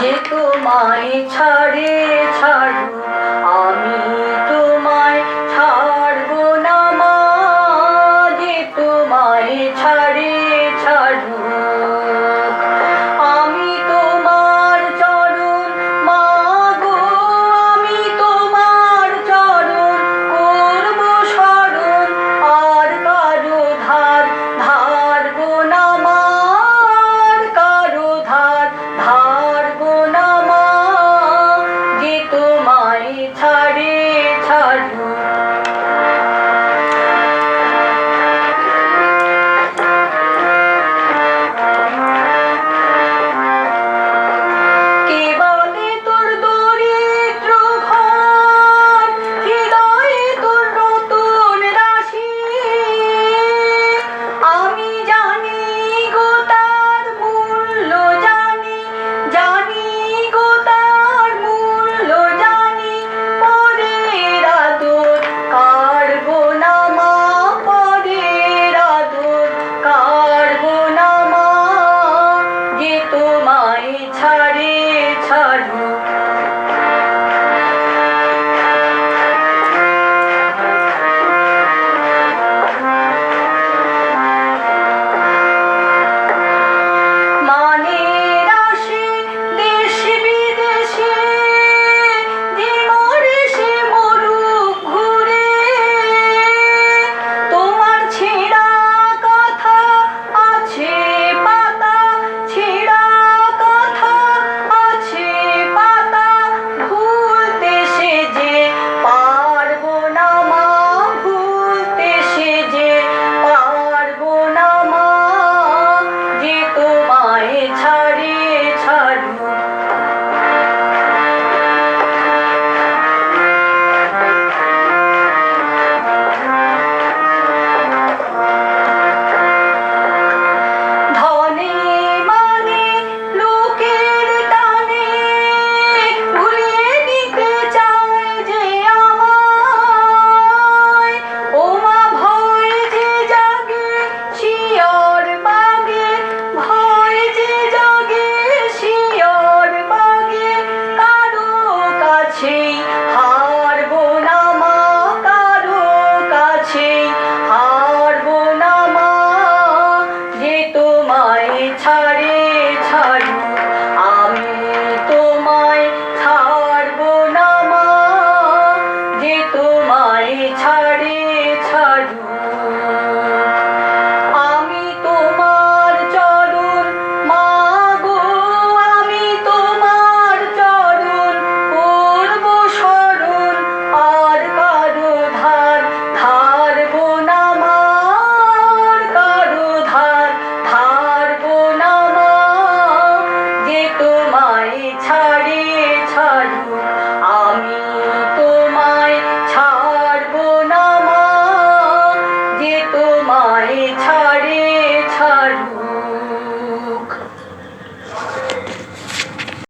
যে তোমায় ছাড়ে ছাড়ু আমি তোমায় ছাড়বো না মা। যে তোমায় ছাড়